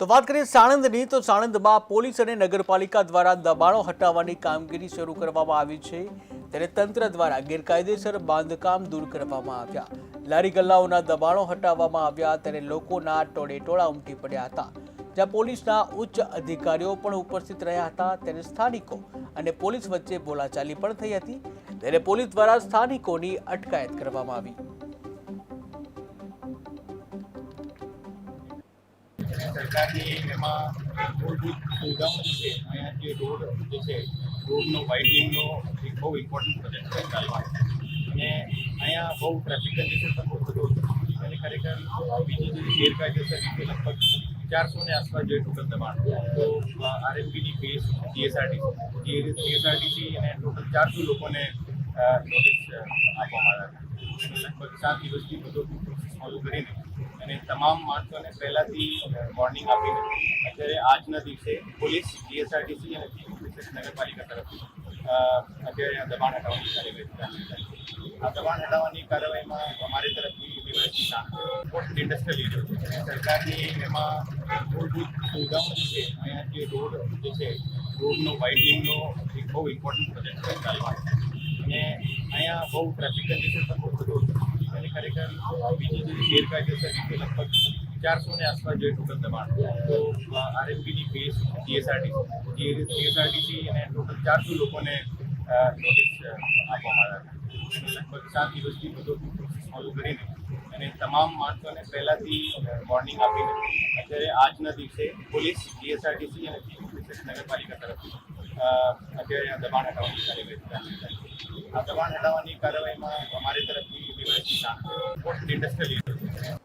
તો વાત કરીએ સાણંદની, તો સાણંદમાં પોલીસ અને નગરપાલિકા દ્વારા દબાણો હટાવવાની કામગીરી શરૂ કરવામાં આવી છે. ત્યારે તંત્ર દ્વારા ગેરકાયદેસર બાંધકામ દૂર કરવામાં આવ્યા. લારી ગલ્લાઓના દબાણો હટાવવામાં આવ્યા ત્યારે લોકોના ટોળેટોળા ઉમટી પડ્યા હતા. જ્યાં પોલીસના ઉચ્ચ અધિકારીઓ પણ ઉપસ્થિત રહ્યા હતા. ત્યારે સ્થાનિકો અને પોલીસ વચ્ચે બોલાચાલી પણ થઈ હતી. ત્યારે પોલીસ દ્વારા સ્થાનિકોની અટકાયત કરવામાં આવી. સરકારની એમાં મૂળભૂત સુવિધાઓ છે. અહીંયા જે રોડ જે છે, રોડનો વાઇડિંગનો એક બહુ ઇમ્પોર્ટન્ટ પ્રોજેક્ટ છે ચાલવાનો અને અહીંયા બહુ ટ્રાફિક કન્ડિશન પણ બહુ બધું અને ખરેખર બીજી જે ગેરકાયદેસર રીતે લગભગ ચારસો આસપાસ જે ટોટલ દબાણ તો આરએમપીની બેઝ જીએસઆરટી જીએસઆરટીસી અને ટોટલ ચારસો લોકોને નોટિસ આપવામાં આવ્યા હતા. લગભગ સાત દિવસથી બધો પ્રોસેસ ફોલો કરીને અને તમામ માણસોને પહેલાંથી વોર્નિંગ આપીને અત્યારે આજના દિવસે પોલીસ જીએસઆરટીસી અને ચીફ ઓફિસર નગરપાલિકા તરફથી અત્યારે દબાણ હટાવવાની કાર્યવાહી આ દબાણ હટાવવાની કાર્યવાહીમાં અમારી તરફથી ડિવાઇસની ઇન્ડસ્ટ્રીયલ એરિયો છે. સરકારની એમાં મૂળભૂત સુવિધાઓ જે છે. અહીંયા જે રોડ જે છે, રોડનો વાઇડિંગનો એક બહુ ઇમ્પોર્ટન્ટ પ્રોજેક્ટ છે. ચાલવાનો અને અહીંયા બહુ ટ્રાફિક કન્ડિશન પણ બહુ બધું અને ખરેખર બીજી જે ગેરકાયદેસર રીતે લગભગ ચારસો ને આસપાસ જે ટોટલ દબાણ તો આરએમપીની બેઝ જીએસઆરટી જીએસઆરટીસી અને ટોટલ ચારસો લોકોને નોટિસ આપવામાં આવ્યા અને લગભગ સાત દિવસથી બધો ફોલો કરીને અને તમામ માણસોને પહેલાંથી વોર્નિંગ આપીને અત્યારે આજના દિવસે પોલીસ જીએસઆરટીસી અને નગરપાલિકા તરફથી અત્યારે દબાણ હટાવવાની કાર્યવાહી આ દબાણ હટાવવાની કાર્યવાહીમાં અમારી તરફથી ડિવાઇસની ઇન્ડસ્ટ્રીયલ એરિયો છે